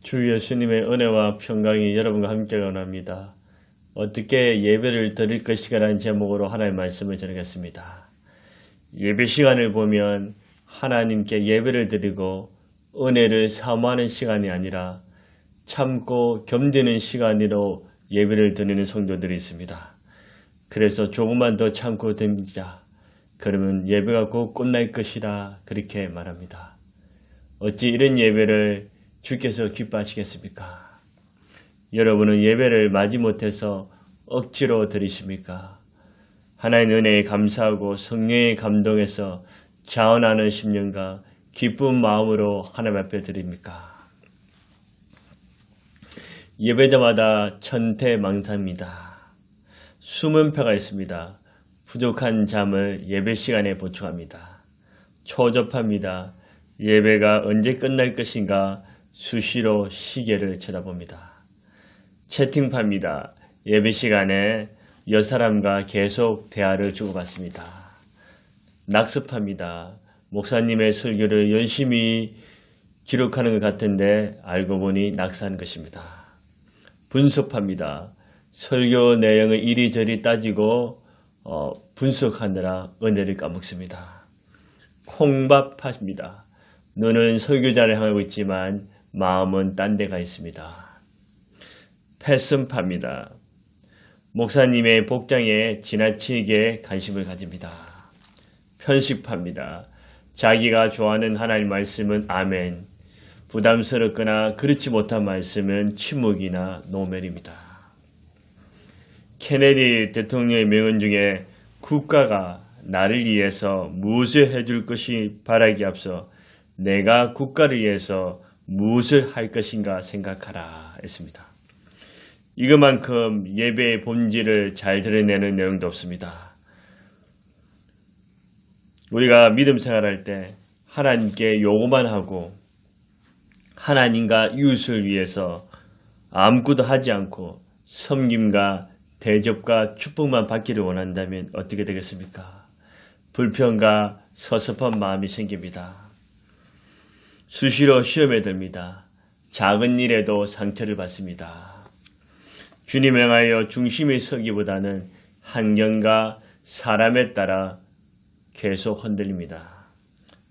주 예수님의 은혜와 평강이 여러분과 함께 원합니다. 어떻게 예배를 드릴 것이라는 제목으로 하나님의 말씀을 전하겠습니다. 예배 시간을 보면 하나님께 예배를 드리고 은혜를 사모하는 시간이 아니라 참고 견디는 시간으로 예배를 드리는 성도들이 있습니다. 그래서 조금만 더 참고 듭니다. 그러면 예배가 곧 끝날 것이라 그렇게 말합니다. 어찌 이런 예배를 주께서 기뻐하시겠습니까? 여러분은 예배를 마지 못해서 억지로 드리십니까? 하나님 은혜에 감사하고 성령의 감동에서 자원하는 심령과 기쁜 마음으로 하나님 앞에 드립니까? 예배자마다 천태망사입니다. 숨은 표가 있습니다. 부족한 잠을 예배 시간에 보충합니다. 초접합니다. 예배가 언제 끝날 것인가 수시로 시계를 쳐다봅니다. 채팅팝니다. 예배 시간에 여 사람과 계속 대화를 주고받습니다. 낙습합니다. 목사님의 설교를 열심히 기록하는 것 같은데 알고 보니 낙사한 것입니다. 분석합니다. 설교 내용을 이리저리 따지고 어, 분석하느라 은혜를 까먹습니다. 콩밥하십니다. 눈은 설교자를 향하고 있지만 마음은 딴 데가 있습니다. 패슨파입니다. 목사님의 복장에 지나치게 관심을 가집니다. 편식파입니다. 자기가 좋아하는 하나님 말씀은 아멘, 부담스럽거나 그렇지 못한 말씀은 침묵이나 노멜입니다. 케네디 대통령의 명언 중에 국가가 나를 위해서 무엇을 해줄 것이 바라기 앞서 내가 국가를 위해서 무엇을 할 것인가 생각하라 했습니다. 이것만큼 예배의 본질을 잘 드러내는 내용도 없습니다. 우리가 믿음 생활할 때 하나님께 요구만 하고 하나님과 이웃을 위해서 아무것도 하지 않고 섬김과 대접과 축복만 받기를 원한다면 어떻게 되겠습니까? 불평과 서섭한 마음이 생깁니다. 수시로 시험에 듭니다. 작은 일에도 상처를 받습니다. 주님 향하여 중심에 서기보다는 환경과 사람에 따라 계속 흔들립니다.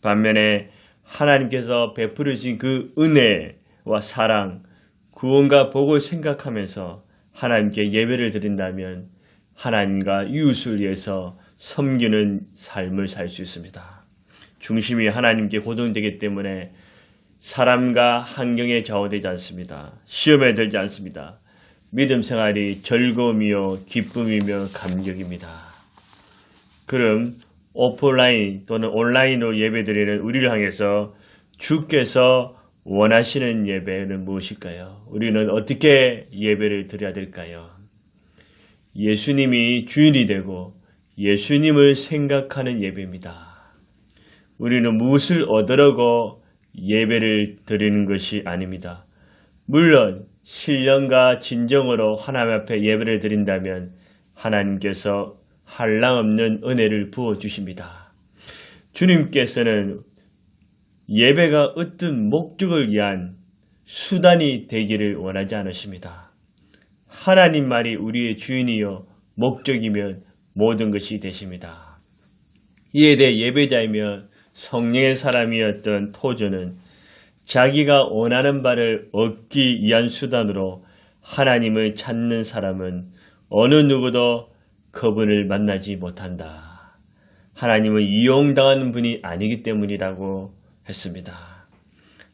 반면에 하나님께서 베풀어 주신 그 은혜와 사랑, 구원과 복을 생각하면서 하나님께 예배를 드린다면 하나님과 이웃을 위해서 섬기는 삶을 살 수 있습니다. 중심이 하나님께 고정되기 때문에 사람과 환경에 좌우되지 않습니다. 시험에 들지 않습니다. 믿음 생활이 즐거움이요, 기쁨이며 감격입니다. 그럼 오프라인 또는 온라인으로 예배드리는 우리를 향해서 주께서 원하시는 예배는 무엇일까요? 우리는 어떻게 예배를 드려야 될까요? 예수님이 주인이 되고 예수님을 생각하는 예배입니다. 우리는 무엇을 얻으려고 예배를 드리는 것이 아닙니다. 물론 신령과 진정으로 하나님 앞에 예배를 드린다면 하나님께서 한량없는 은혜를 부어 주십니다. 주님께서는 예배가 어떤 목적을 위한 수단이 되기를 원하지 않으십니다. 하나님 말이 우리의 주인이요 목적이면 모든 것이 되십니다. 이에 대해 예배자이며 성령의 사람이었던 토저는 자기가 원하는 바를 얻기 위한 수단으로 하나님을 찾는 사람은 어느 누구도 그분을 만나지 못한다. 하나님은 이용당하는 분이 아니기 때문이라고 했습니다.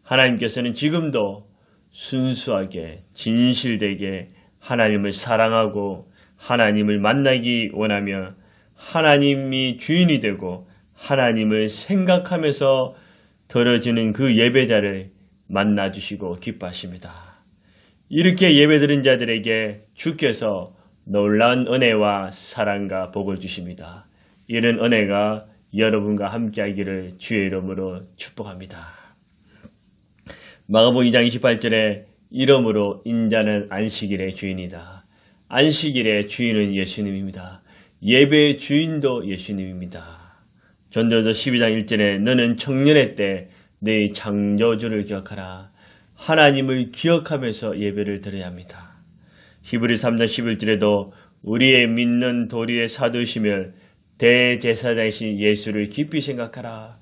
하나님께서는 지금도 순수하게 진실되게 하나님을 사랑하고 하나님을 만나기 원하며 하나님이 주인이 되고 하나님을 생각하면서 들어지는 그 예배자를 만나 주시고 기뻐하십니다. 이렇게 예배드린 자들에게 주께서 놀라운 은혜와 사랑과 복을 주십니다. 이런 은혜가 여러분과 함께하기를 주의 이름으로 축복합니다. 마가복 2장 28절에 이름으로 인자는 안식일의 주인이다. 안식일의 주인은 예수님입니다. 예배의 주인도 예수님입니다. 전도서 12장 1절에 너는 청년의 때내 창조주를 기억하라. 하나님을 기억하면서 예배를 드려야 합니다. 히브리 3장 11절에도 우리의 믿는 도리의 사도시며 대제사장이신 예수를 깊이 생각하라.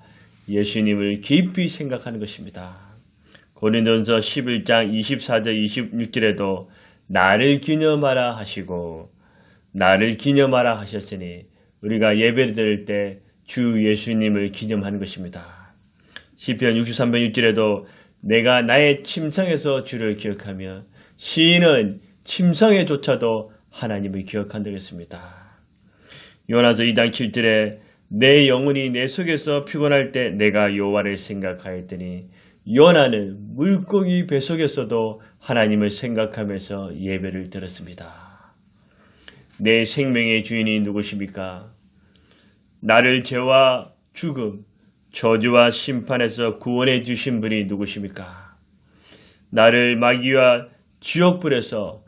예수님을 깊이 생각하는 것입니다. 고린도전서 11장 24절 26절에도 나를 기념하라 하시고 나를 기념하라 하셨으니 우리가 예배를 드릴 때 주 예수님을 기념하는 것입니다. 시편 63편 6절에도 내가 나의 침상에서 주를 기억하며 시인은 침상에조차도 하나님을 기억한다고 했습니다. 요나서 2장 7절에 내 영혼이 내 속에서 피곤할 때 내가 여호와를 생각하였더니 요나는 물고기 뱃속에서도 하나님을 생각하면서 예배를 드렸습니다. 내 생명의 주인이 누구십니까? 나를 죄와 죽음, 저주와 심판에서 구원해 주신 분이 누구십니까? 나를 마귀와 지옥불에서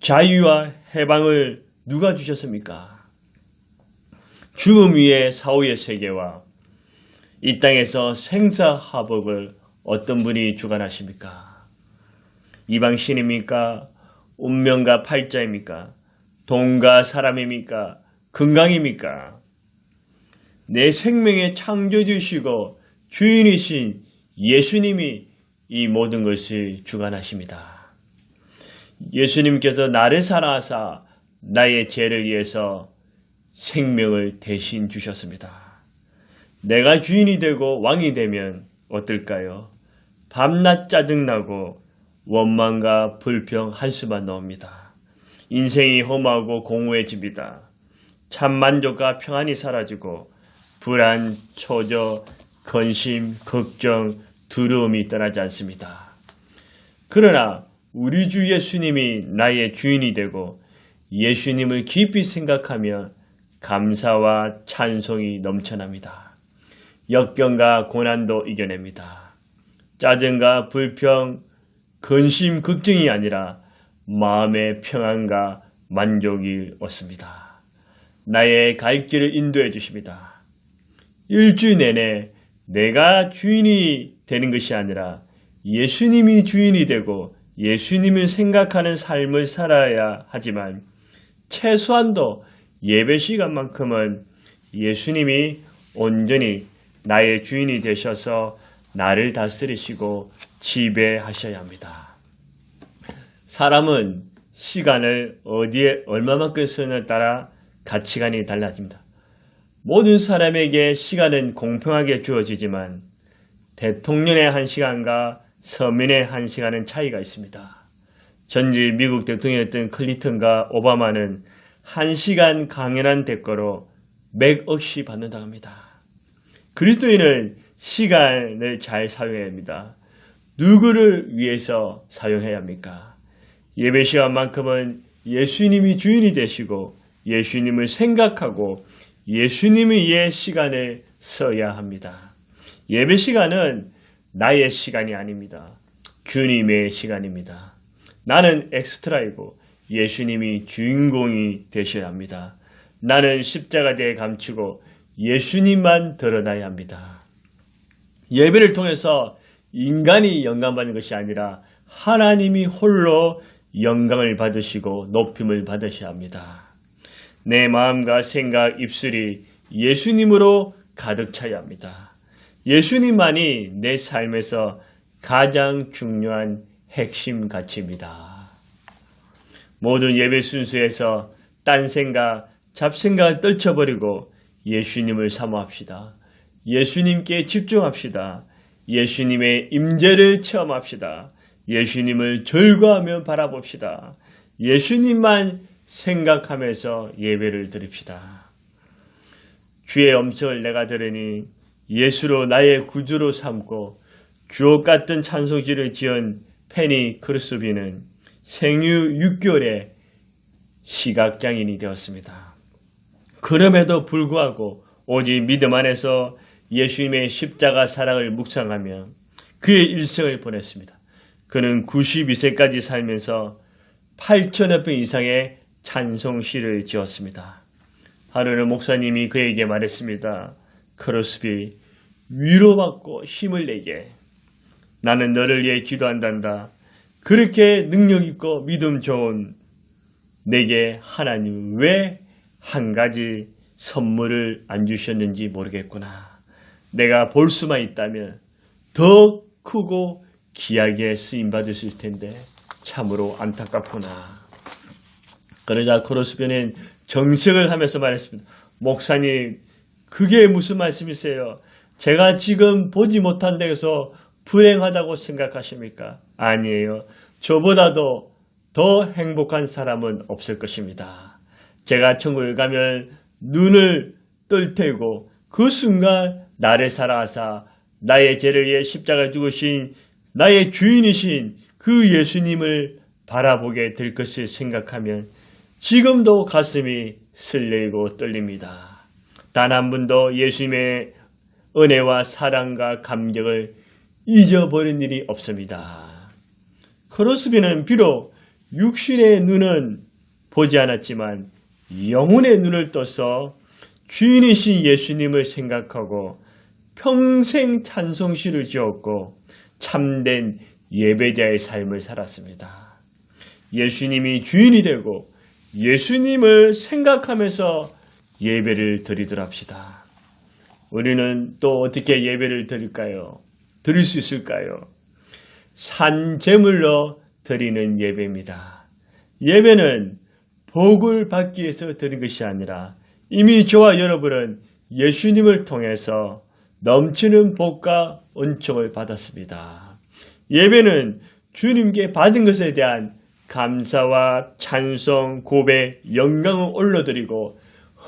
자유와 해방을 누가 주셨습니까? 죽음 위에 사후의 세계와 이 땅에서 생사화복을 어떤 분이 주관하십니까? 이방신입니까? 운명과 팔자입니까? 돈과 사람입니까? 건강입니까? 내 생명의 창조주시고 주인이신 예수님이 이 모든 것을 주관하십니다. 예수님께서 나를 사랑하사 나의 죄를 위해서 생명을 대신 주셨습니다. 내가 주인이 되고 왕이 되면 어떨까요? 밤낮 짜증나고 원망과 불평 한수만 나옵니다. 인생이 험하고 공허해집니다. 참 만족과 평안이 사라지고 불안, 초조, 건심, 걱정, 두려움이 떠나지 않습니다. 그러나 우리 주 예수님이 나의 주인이 되고 예수님을 깊이 생각하며 감사와 찬송이 넘쳐납니다. 역경과 고난도 이겨냅니다. 짜증과 불평, 근심, 걱정이 아니라 마음의 평안과 만족이 얻습니다. 나의 갈 길을 인도해 주십니다. 일주일 내내 내가 주인이 되는 것이 아니라 예수님이 주인이 되고 예수님을 생각하는 삶을 살아야 하지만 최소한도 예배 시간만큼은 예수님이 온전히 나의 주인이 되셔서 나를 다스리시고 지배하셔야 합니다. 사람은 시간을 어디에 얼마만큼 쓰느냐에 따라 가치관이 달라집니다. 모든 사람에게 시간은 공평하게 주어지지만 대통령의 한 시간과 서민의 한 시간은 차이가 있습니다. 전직 미국 대통령이었던 클리턴과 오바마는 한 시간 강연한 대가로 맥없이 받는다고 합니다. 그리스도인은 시간을 잘 사용해야 합니다. 누구를 위해서 사용해야 합니까? 예배 시간만큼은 예수님이 주인이 되시고 예수님을 생각하고 예수님을 위해 시간을 써야 합니다. 예배 시간은 나의 시간이 아닙니다. 주님의 시간입니다. 나는 엑스트라이고 예수님이 주인공이 되셔야 합니다. 나는 십자가대에 감추고 예수님만 드러나야 합니다. 예배를 통해서 인간이 영감받는 것이 아니라 하나님이 홀로 영광을 받으시고 높임을 받으셔야 합니다. 내 마음과 생각, 입술이 예수님으로 가득 차야 합니다. 예수님만이 내 삶에서 가장 중요한 핵심 가치입니다. 모든 예배 순수에서 딴 생각, 잡생각을 떨쳐버리고 예수님을 사모합시다. 예수님께 집중합시다. 예수님의 임재를 체험합시다. 예수님을 절거하며 바라봅시다. 예수님만 생각하면서 예배를 드립시다. 주의 엄청을 내가 들으니 예수로 나의 구주로 삼고 주옥 같은 찬송지를 지은 페니 크루스비는 생유 6개월에 시각장애인이 되었습니다. 그럼에도 불구하고 오직 믿음 안에서 예수님의 십자가 사랑을 묵상하며 그의 일생을 보냈습니다. 그는 92세까지 살면서 8천여 편 이상의 찬송시를 지었습니다. 하루는 목사님이 그에게 말했습니다. 크로스비 위로받고 힘을 내게 나는 너를 위해 기도한단다. 그렇게 능력 있고 믿음 좋은 내게 하나님 왜 한 가지 선물을 안 주셨는지 모르겠구나. 내가 볼 수만 있다면 더 크고 귀하게 쓰임 받으실 텐데 참으로 안타깝구나. 그러자 크로스변은 정색을 하면서 말했습니다. 목사님, 그게 무슨 말씀이세요? 제가 지금 보지 못한 데에서 불행하다고 생각하십니까? 아니에요. 저보다도 더 행복한 사람은 없을 것입니다. 제가 천국에 가면 눈을 뜰 테고 그 순간 나를 살아하사 나의 죄를 위해 십자가 죽으신 나의 주인이신 그 예수님을 바라보게 될 것을 생각하면 지금도 가슴이 설레고 떨립니다. 단한 분도 예수님의 은혜와 사랑과 감격을 잊어버린 일이 없습니다. 크로스비는 비록 육신의 눈은 보지 않았지만 영혼의 눈을 떠서 주인이신 예수님을 생각하고 평생 찬송시를 지었고 참된 예배자의 삶을 살았습니다. 예수님이 주인이 되고 예수님을 생각하면서 예배를 드리더랍시다. 우리는 또 어떻게 예배를 드릴까요? 드릴 수 있을까요? 산 제물로 드리는 예배입니다. 예배는 복을 받기 위해서 드린 것이 아니라 이미 저와 여러분은 예수님을 통해서 넘치는 복과 은총을 받았습니다. 예배는 주님께 받은 것에 대한 감사와 찬송, 고백, 영광을 올려드리고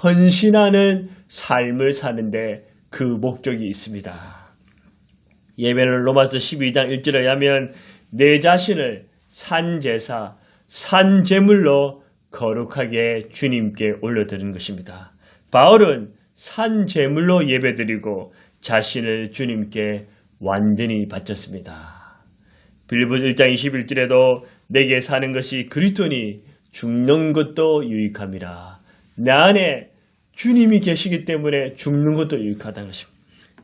헌신하는 삶을 사는데 그 목적이 있습니다. 예배는 로마서 12장 1절에 하면 내 자신을 산제사, 산제물로 거룩하게 주님께 올려드리는 것입니다. 바울은 산제물로 예배드리고 자신을 주님께 완전히 바쳤습니다. 빌리보 1장 21절에도 내게 사는 것이 그리스도니 죽는 것도 유익함이라. 내 안에 주님이 계시기 때문에 죽는 것도 유익하다는 것입니다.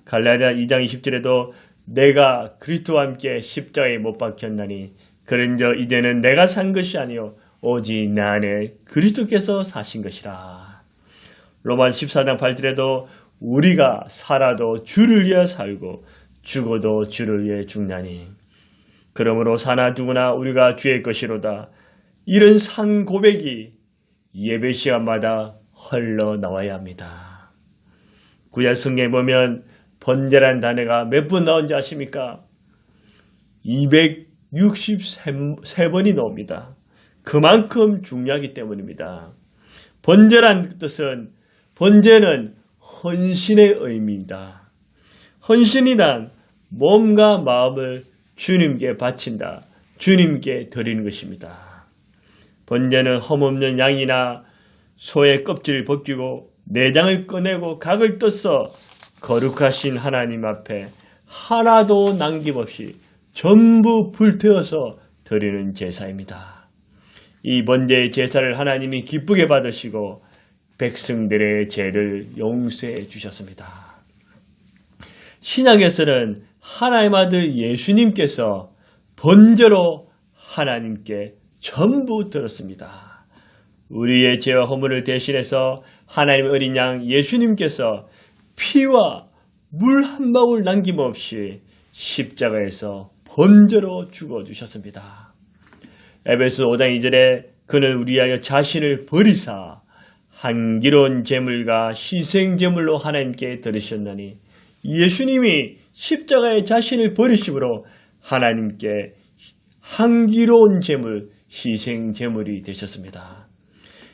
갈라디아 2장 20절에도 내가 그리스도와 함께 십자가에 못 박혔나니 그런저 이제는 내가 산 것이 아니요 오직 내 안에 그리스도께서 사신 것이라. 로만 14장 8절에도 우리가 살아도 주를 위해 살고 죽어도 주를 위해 죽나니 그러므로 사나 죽으나 우리가 주의 것이로다. 이런 상 고백이 예배 시간마다 흘러 나와야 합니다. 구약 성경에 보면 번제란 단어가 몇 번 나온지 아십니까? 263번이 나옵니다. 그만큼 중요하기 때문입니다. 번제란 뜻은 번제는 헌신의 의미입니다. 헌신이란 몸과 마음을 주님께 바친다. 주님께 드리는 것입니다. 번제는 험없는 양이나 소의 껍질을 벗기고 내장을 꺼내고 각을 떠서 거룩하신 하나님 앞에 하나도 남김없이 전부 불태워서 드리는 제사입니다. 이 번제의 제사를 하나님이 기쁘게 받으시고 백성들의 죄를 용서해 주셨습니다. 신약에서는 하나님 아들 예수님께서 번제로 하나님께 전부 들었습니다. 우리의 죄와 허물을 대신해서 하나님의 어린 양 예수님께서 피와 물 한 방울 남김없이 십자가에서 번제로 죽어주셨습니다. 에베소 5장 2절에 그는 우리하여 자신을 버리사 한기로운 제물과 희생제물로 하나님께 들으셨나니 예수님이 십자가에 자신을 버리심으로 하나님께 한기로운 제물, 희생 제물이 되셨습니다.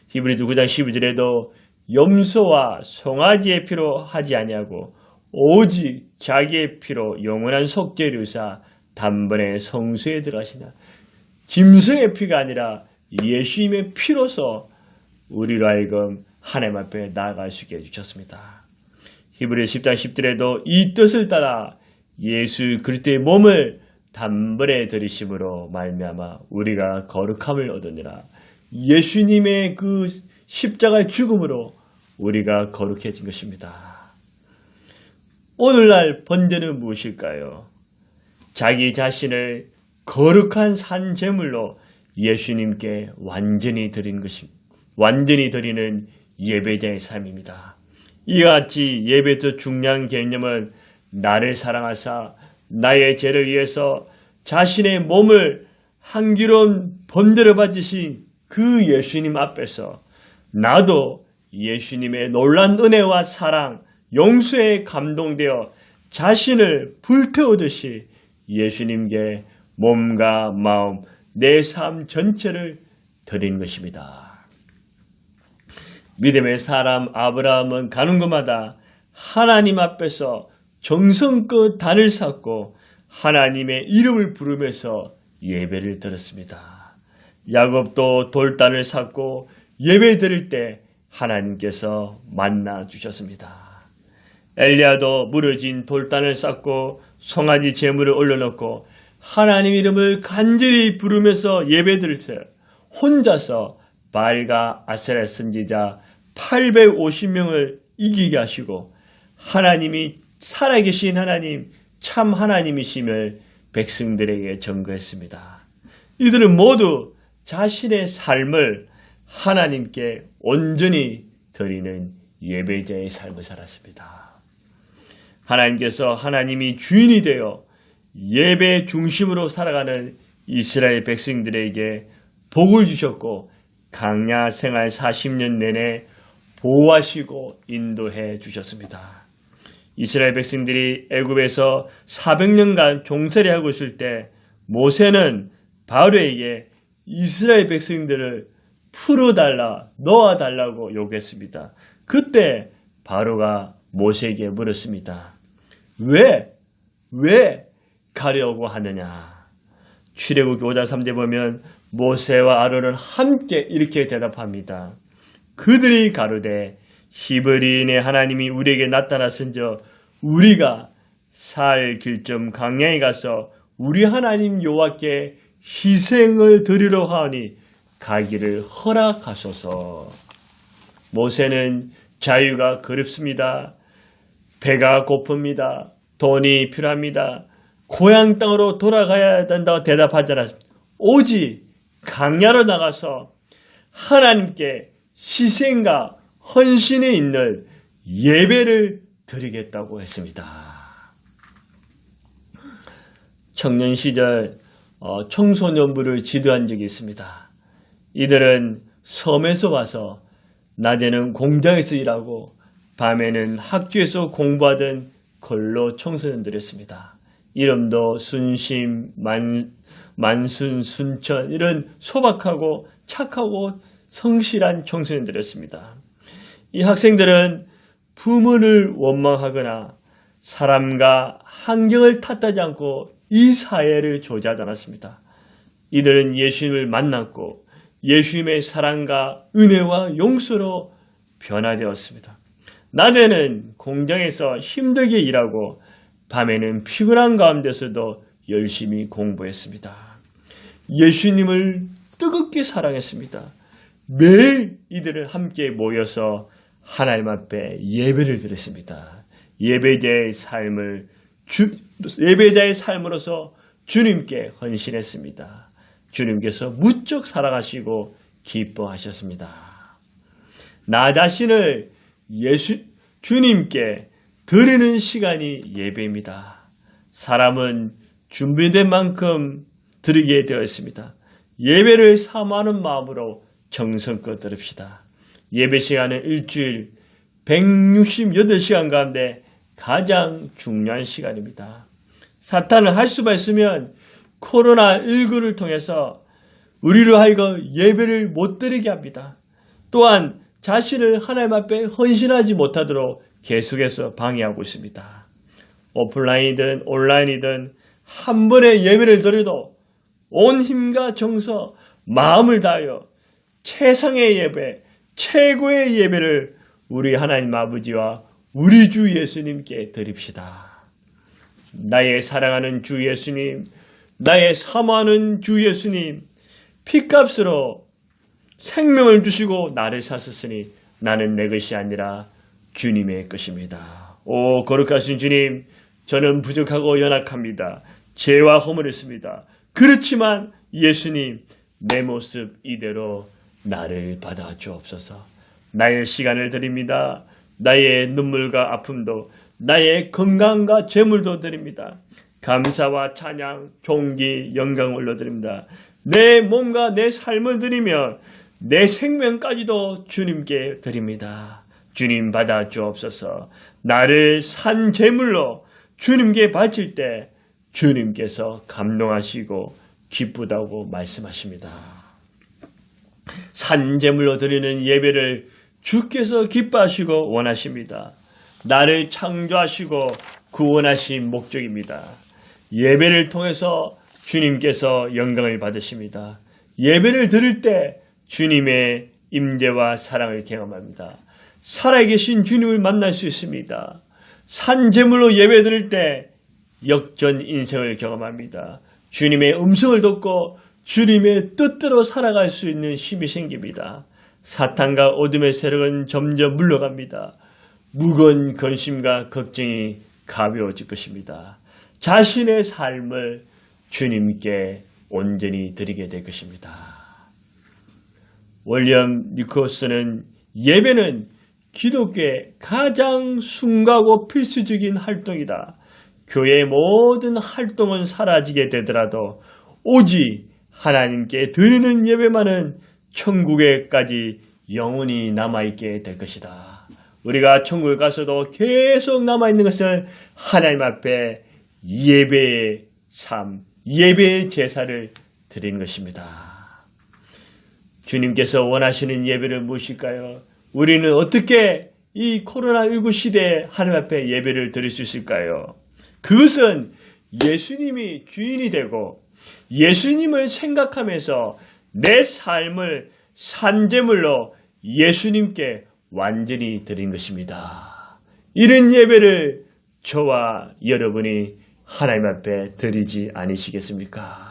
히브리서 9장 12절에도 염소와 송아지의 피로 하지 아니하고 오직 자기의 피로 영원한 속죄를 의사 단번에 성수에 들어가시나 짐승의 피가 아니라 예수님의 피로서 우리로 하여금 하나님 앞에 나아갈 수 있게 해주셨습니다. 히브리 10장 10절에도 이 뜻을 따라 예수 그리스도의 몸을 단번에 들이심으로 말미암아 우리가 거룩함을 얻으니라. 예수님의 그 십자가의 죽음으로 우리가 거룩해진 것입니다. 오늘날 번제는 무엇일까요? 자기 자신을 거룩한 산 제물로 예수님께 완전히 드린 것입니다. 완전히 드리는 예배자의 삶입니다. 이와 같이 예배의 중요한 개념은 나를 사랑하사 나의 죄를 위해서 자신의 몸을 한기로운 번제로 바치신 그 예수님 앞에서 나도 예수님의 놀란 은혜와 사랑, 용서에 감동되어 자신을 불태우듯이 예수님께 몸과 마음, 내 삶 전체를 드린 것입니다. 믿음의 사람 아브라함은 가는 곳마다 하나님 앞에서 정성껏 단을 쌓고 하나님의 이름을 부르면서 예배를 드렸습니다. 야곱도 돌단을 쌓고 예배 드릴 때 하나님께서 만나 주셨습니다. 엘리야도 무너진 돌단을 쌓고 송아지 제물을 올려놓고 하나님 이름을 간절히 부르면서 예배 드릴 때 혼자서 바알과 아세라 선지자 850명을 이기게 하시고 하나님이 살아계신 하나님 참 하나님이심을 백성들에게 전거했습니다. 이들은 모두 자신의 삶을 하나님께 온전히 드리는 예배자의 삶을 살았습니다. 하나님께서 하나님이 주인이 되어 예배 중심으로 살아가는 이스라엘 백성들에게 복을 주셨고 강야 생활 40년 내내 보호하시고 인도해 주셨습니다. 이스라엘 백성들이 애굽에서 400년간 종살이 하고 있을 때 모세는 바로에게 이스라엘 백성들을 풀어달라, 넣어달라고 요구했습니다. 그때 바로가 모세에게 물었습니다. 왜, 왜 가려고 하느냐? 출애굽 5장 3제 보면 모세와 아론은 함께 이렇게 대답합니다. 그들이 가로되 히브리인의 하나님이 우리에게 나타났은저 우리가 살 길점 강양에 가서 우리 하나님 여호와께 희생을 드리려 하니 가기를 허락하소서. 모세는 자유가 그립습니다. 배가 고픕니다. 돈이 필요합니다. 고향 땅으로 돌아가야 된다고 대답하지 않았습니다. 오직 강야로 나가서 하나님께 희생과 헌신에 있는 예배를 드리겠다고 했습니다. 청년 시절 어, 청소년부를 지도한 적이 있습니다. 이들은 섬에서 와서 낮에는 공장에서 일하고 밤에는 학교에서 공부하던 걸로 청소년들이었습니다. 이름도 순심, 만, 만순, 순천 이런 소박하고 착하고 성실한 청소년들이었습니다. 이 학생들은 부모를 원망하거나 사람과 환경을 탓하지 않고 이 사회를 조지하지 않았습니다. 이들은 예수님을 만났고 예수님의 사랑과 은혜와 용서로 변화되었습니다. 낮에는 공장에서 힘들게 일하고 밤에는 피곤한 가운데서도 열심히 공부했습니다. 예수님을 뜨겁게 사랑했습니다. 매일 이들은 함께 모여서 하나님 앞에 예배를 드렸습니다. 예배자의 삶을 주, 예배자의 삶으로서 주님께 헌신했습니다. 주님께서 무척 사랑하시고 기뻐하셨습니다. 나 자신을 예수 주님께 드리는 시간이 예배입니다. 사람은 준비된 만큼 드리게 되어 있습니다. 예배를 사모하는 마음으로 정성껏 들읍시다. 예배 시간은 일주일 168시간 가운데 가장 중요한 시간입니다. 사탄을 할 수만 있으면 코로나19를 통해서 우리로 하여금 예배를 못 드리게 합니다. 또한 자신을 하나님 앞에 헌신하지 못하도록 계속해서 방해하고 있습니다. 오프라인이든 온라인이든 한 번의 예배를 드려도 온 힘과 정서, 마음을 다하여 최상의 예배, 최고의 예배를 우리 하나님 아버지와 우리 주 예수님께 드립시다. 나의 사랑하는 주 예수님, 나의 사모하는 주 예수님, 피값으로 생명을 주시고 나를 사셨으니 나는 내 것이 아니라 주님의 것입니다. 오, 거룩하신 주님, 저는 부족하고 연약합니다. 죄와 허물했습니다. 그렇지만 예수님 내 모습 이대로 나를 받아 주옵소서. 나의 시간을 드립니다. 나의 눈물과 아픔도 나의 건강과 재물도 드립니다. 감사와 찬양, 존귀, 영광 올려드립니다. 내 몸과 내 삶을 드리며 내 생명까지도 주님께 드립니다. 주님 받아 주옵소서. 나를 산 제물로 주님께 바칠 때 주님께서 감동하시고 기쁘다고 말씀하십니다. 산 제물로 드리는 예배를 주께서 기뻐하시고 원하십니다. 나를 창조하시고 구원하신 목적입니다. 예배를 통해서 주님께서 영광을 받으십니다. 예배를 드릴 때 주님의 임재와 사랑을 경험합니다. 살아계신 주님을 만날 수 있습니다. 산 제물로 예배 드릴 때 역전 인생을 경험합니다. 주님의 음성을 듣고 주님의 뜻대로 살아갈 수 있는 힘이 생깁니다. 사탄과 어둠의 세력은 점점 물러갑니다. 무거운 근심과 걱정이 가벼워질 것입니다. 자신의 삶을 주님께 온전히 드리게 될 것입니다. 월리엄 니코스는 예배는 기독교의 가장 숭고하고 필수적인 활동이다. 교회의 모든 활동은 사라지게 되더라도 오직 하나님께 드리는 예배만은 천국에까지 영원히 남아있게 될 것이다. 우리가 천국에 가서도 계속 남아있는 것은 하나님 앞에 예배의 삶, 예배의 제사를 드리는 것입니다. 주님께서 원하시는 예배를 무엇일까요? 우리는 어떻게 이 코로나19 시대에 하나님 앞에 예배를 드릴 수 있을까요? 그것은 예수님이 주인이 되고 예수님을 생각하면서 내 삶을 산재물로 예수님께 완전히 드린 것입니다. 이런 예배를 저와 여러분이 하나님 앞에 드리지 않으시겠습니까?